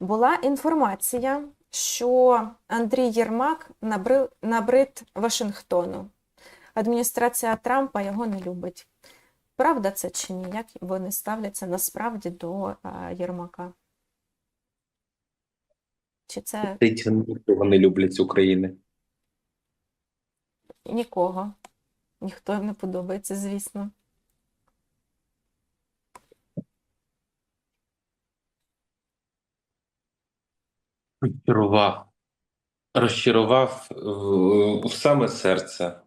Була інформація, що Андрій Єрмак набрид Вашингтону. Адміністрація Трампа його не любить. Правда це чи ні? Як вони ставляться насправді до Єрмака? Чи це вони люблять України. нікого? Ніхто не подобається, звісно. Розчарував. Розчарував в, в саме серце.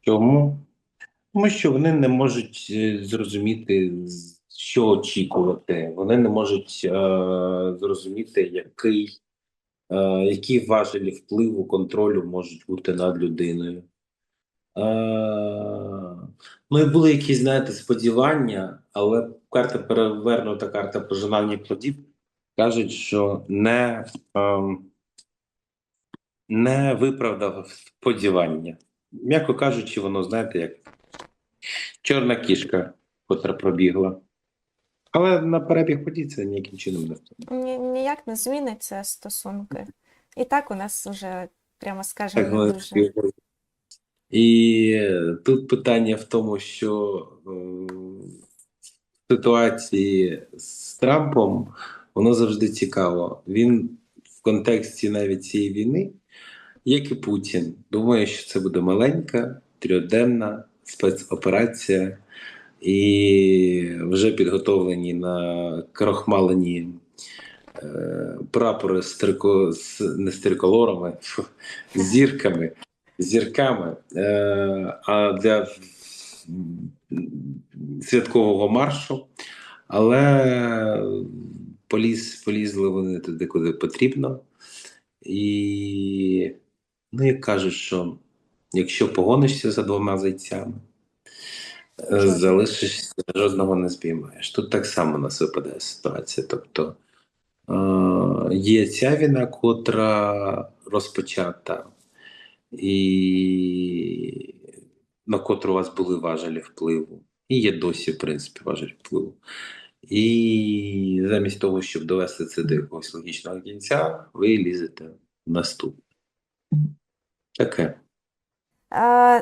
Чому? Тому що вони не можуть е, зрозуміти, що очікувати. Вони не можуть е, зрозуміти, який, е, які важелі впливу, контролю можуть бути над людиною. Е, ну і були якісь, знаєте, сподівання, але карта перевернута, карта пожинання плодів кажуть, що не, ем, не виправдав сподівання. М'яко кажучи, воно, знаєте, як чорна кішка, котра пробігла. Але на перебіг подій це ніяким чином не впливає. Ні, ніяк не зміниться стосунки. І так у нас вже, прямо скажемо, Так, не дуже. І тут питання в тому, що е, в ситуації з Трампом воно завжди цікаво. Він в контексті навіть цієї війни, як і Путін, думає, що це буде маленька, трьохденна спецоперація, і вже підготовлені на крохмалені е, прапори з, трико, з не з триколорами, з зірками зірками, е, а для святкового маршу, але поліз, полізли вони туди, куди потрібно. І, ну, як кажуть, що якщо погонишся за двома зайцями, е, Жодного. залишишся, жодного не спіймаєш. Тут так само у нас випадає ситуація. Тобто е, є ця війна, котра розпочата і на котру у вас були важелі впливу, і є досі, в принципі, важелі впливу. І замість того, щоб довести це до якогось логічного кінця, ви лізете в наступне. Таке.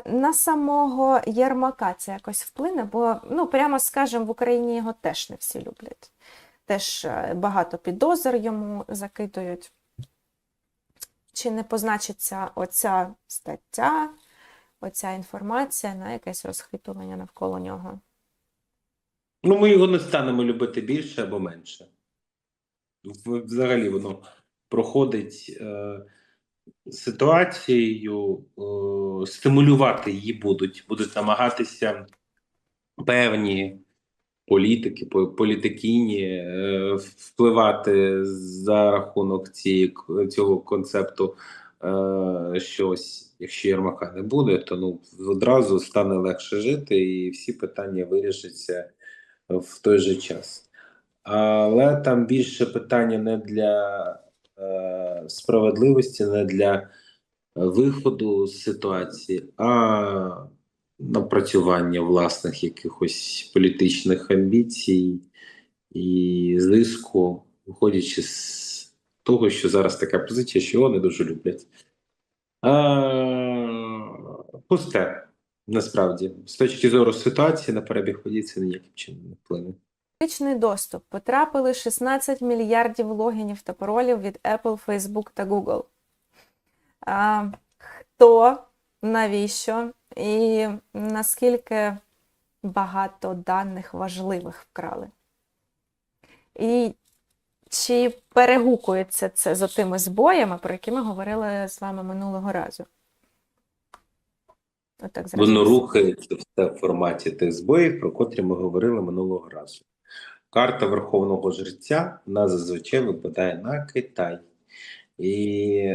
На самого Єрмака це якось вплине, бо, ну, прямо скажемо, в Україні його теж не всі люблять. Теж е, багато підозр йому закидують. Чи не позначиться оця стаття, оця інформація на якесь розхитування навколо нього? Ну, ми його не станемо любити більше або менше. Взагалі воно проходить е, ситуацією, е, стимулювати її будуть, будуть намагатися певні політики, по- політикині е, впливати за рахунок цієї, цього концепту е, щось. Якщо Єрмака не буде, то ну одразу стане легше жити, і всі питання вирішаться в той же час. Але там більше питання не для е, справедливості, не для виходу з ситуації, а напрацювання власних якихось політичних амбіцій і зиску, виходячи з того, що зараз така позиція, що його не дуже люблять. Пусте. Насправді, з точки зору ситуації на перебіг подій це ніяким чином не вплине. Публічний доступ. Потрапили 16 мільярдів логінів та паролів від Apple, Facebook та Google. А, хто, навіщо і наскільки багато даних важливих вкрали? І чи перегукується це з тими збоями, про які ми говорили з вами минулого разу? Отак. Воно рухається все в форматі тих збоїв, про котрі ми говорили минулого разу. Карта Верховного Жреця у нас зазвичай випадає на Китай. І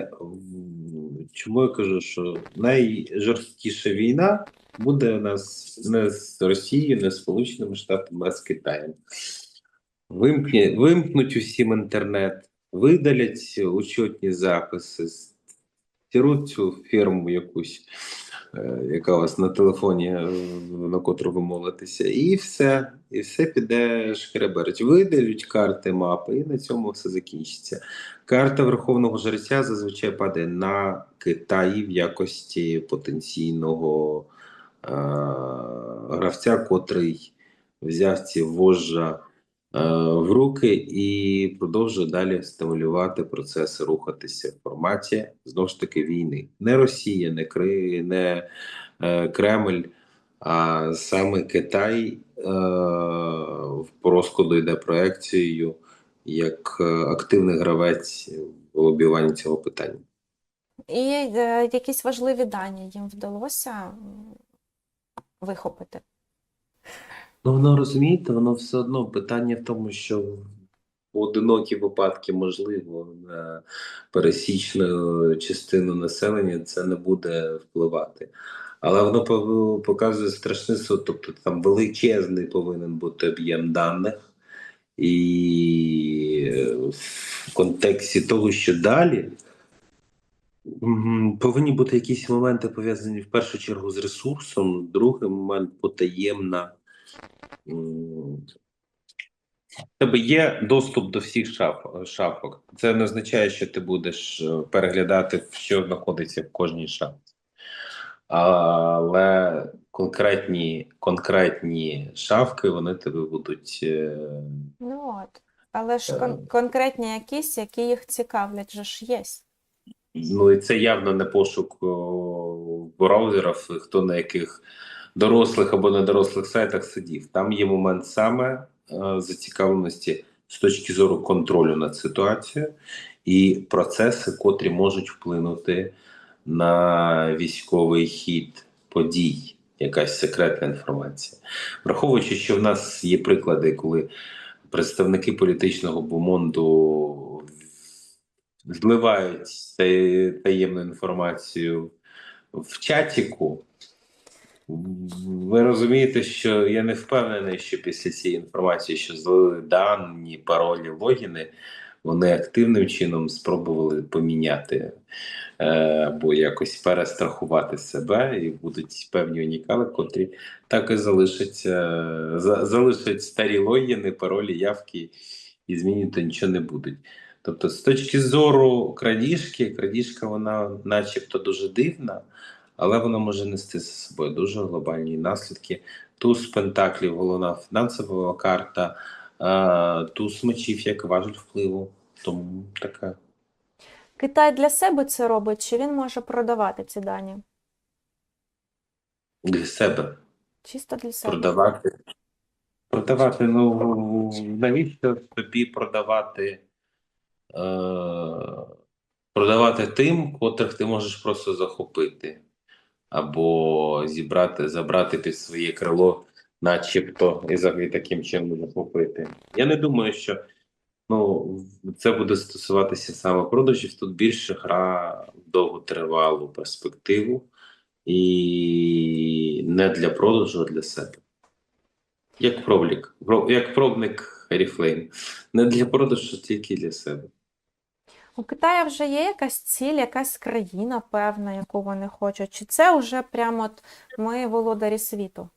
чому я кажу, що найжорсткіша війна буде у нас не з Росією, не з Сполученими Штатами, а з Китаєм. Вимкні, вимкнуть усім інтернет, видалять учетні записи, стіруть цю фірму якусь, яка у вас на телефоні, е, на котру ви молитеся, і все, і все піде шкереберть. Видалють карти мапи, і на цьому все закінчиться. Карта Верховного Жреця зазвичай падає на Китаї в якості потенційного е- гравця, котрий взяв ці вожжа е, в руки і продовжує далі стимулювати процеси рухатися в форматі знову ж таки війни. Не Росія, не Кри, не е, Кремль, а саме Китай е, по розкладу йде проекцією як е, активний гравець в лобіюванні цього питання. І е, якісь важливі дані їм вдалося вихопити. Ну, воно розумієте, воно все одно питання в тому, що поодинокі випадки, можливо, на пересічну частину населення це не буде впливати. Але воно показує страшний суд, тобто там величезний повинен бути об'єм даних, і в контексті того, що далі повинні бути якісь моменти пов'язані в першу чергу з ресурсом, другий момент потаємна. Тебе є доступ до всіх шаф, шафок. Це не означає, що ти будеш е, переглядати, що знаходиться в кожній шафці. Але конкретні, конкретні шафки вони тебе будуть. е, Ну от. Але ж Е. кон- конкретні якісь, які їх цікавлять, же ж є. Ну і це явно не пошук о, в браузерах, хто на яких дорослих або недорослих сайтах сидів. Там є момент саме е, зацікавленості з точки зору контролю над ситуацією і процеси, котрі можуть вплинути на військовий хід подій, якась секретна інформація. Враховуючи, що в нас є приклади, коли представники політичного бумонду зливають таємну інформацію в чатіку. Ви розумієте, що я не впевнений, що після цієї інформації, що злили дані, паролі, логіни, вони активним чином спробували поміняти е, або якось перестрахувати себе, і будуть певні унікали, котрі так і залишаться, за- залишать старі логіни, паролі, явки і змінювати нічого не будуть. Тобто, з точки зору крадіжки, крадіжка вона начебто дуже дивна, але вона може нести за собою дуже глобальні наслідки. Туз пентаклів, головна фінансова карта, е, туз мечів як важель впливу. Тому така. Китай для себе це робить, чи він може продавати ці дані? Для себе Чисто для себе. продавати. Продавати, ну навіщо тобі продавати? Е, продавати тим, котрих ти можеш просто захопити, або зібрати, забрати під своє крило, начебто, і за- і таким чином захопити. Я не думаю, що ну, це буде стосуватися саме продажів. Тут більше гра в довготривалу перспективу і не для продажу, а для себе. Як пробник, про- як пробник Oriflame. Не для продажу, тільки для себе. У Китаю вже є якась ціль, якась країна певна, яку вони хочуть. Чи це вже прямо от ми володарі світу?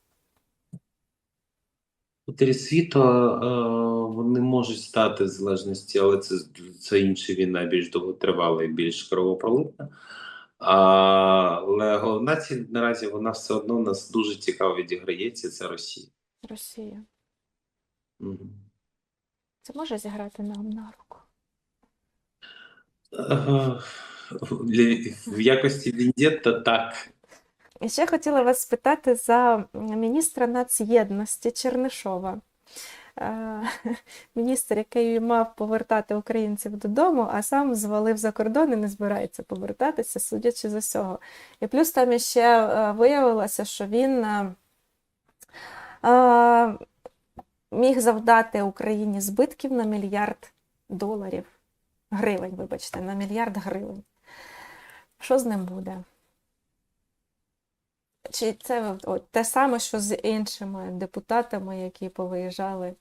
Утері світу е, вони можуть стати в залежності, але це, це інша війна, більш довготривала і більш кровопролитна. Але головна ціль наразі вона все одно нас дуже цікаво відіграється. Це Росія. Росія. Мгм. Це може зіграти нам на руку. В якості вендетта так. І ще хотіла вас спитати за міністра нацєдності Чернишова. Е, Міністр, який мав повертати українців додому, а сам звалив за кордон і не збирається повертатися, судячи з усього. І плюс там іще е, виявилося, що він е, міг завдати Україні збитків на мільярд доларів. Гривень, вибачте, на мільярд гривень. Що з ним буде? Чи це от, те саме, що з іншими депутатами, які повиїжджали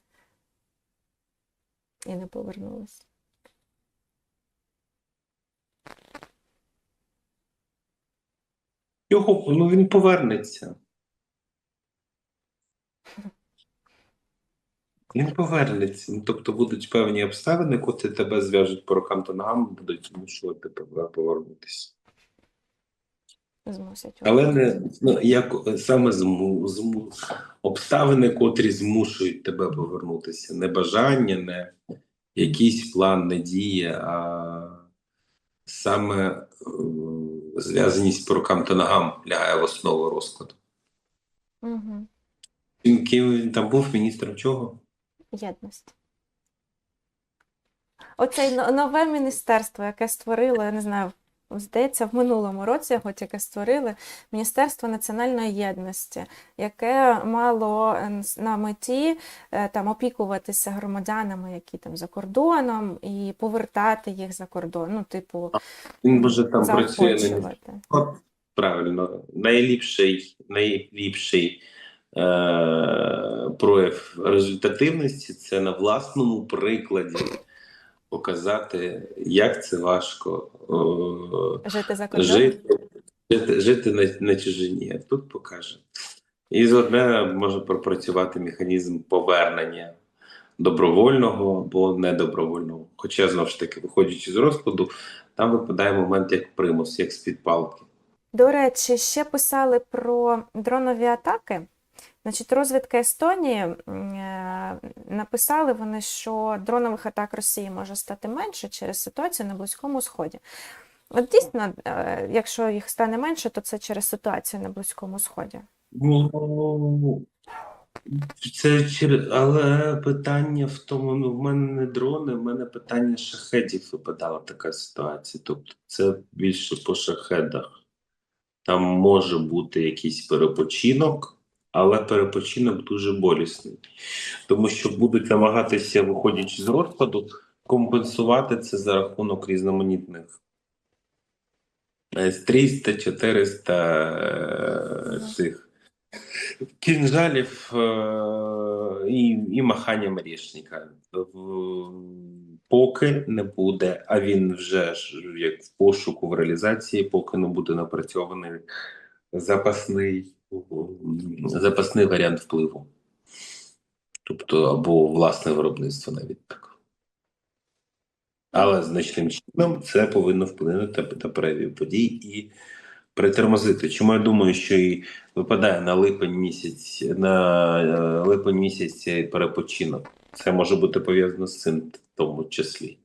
і не повернулися? Його ну він повернеться. Він повернеться. Ну, тобто будуть певні обставини, котрі тебе зв'яжуть по рукам та ногам, будуть змушувати тебе повернутися. Змусять. Але не ну, як саме зму, зму, обставини, котрі змушують тебе повернутися. Не бажання, не якийсь план, не дія, а саме е, зв'язаність по рукам та ногам лягає в основу розкладу. Угу. Ким він там був міністром чого? Єдність. Оце но- нове міністерство, яке створило, я не знаю, здається, в минулому році, хоч яке створили Міністерство національної єдності, яке мало е, на меті е, там опікуватися громадянами, які там за кордоном, і повертати їх за кордон. Ну, типу, Він може там працює. Правильно, найліпший, найліпший прояв результативності це на власному прикладі показати, як це важко е, Жити за кордоном. жити, жити, жити на, на чужині. А Тут покаже. І одне може пропрацювати механізм повернення добровольного або недобровольного. Хоча, знову ж таки, виходячи з розкладу, там випадає момент як примус, як з-під палки. До речі, ще писали про дронові атаки. Значить, розвідка Естонії е, написали вони, що дронових атак Росії може стати менше через ситуацію на Близькому Сході. От дійсно, е, якщо їх стане менше, то це через ситуацію на Близькому Сході. Ну, це через... Але питання в тому, ну, в мене не дрони, в мене питання шахедів випадала така ситуація. Тобто це більше по шахедах. Там може бути якийсь перепочинок, але перепочинок дуже болісний. Тому що будуть намагатися, виходячи з розкладу, компенсувати це за рахунок різноманітних е, 300, 400 е, цих кінжалів е, і, і махання мрішника. Поки не буде, а він вже ж як в пошуку в реалізації, поки не буде напрацьований запасний, запасний варіант впливу. Тобто, або власне виробництво навіть так. Але значним чином це повинно вплинути на перебіг подій і притормозити. Чому я думаю, що і випадає на липень місяць, на е, липень місяць перепочинок. Це може бути пов'язано з цим в тому числі.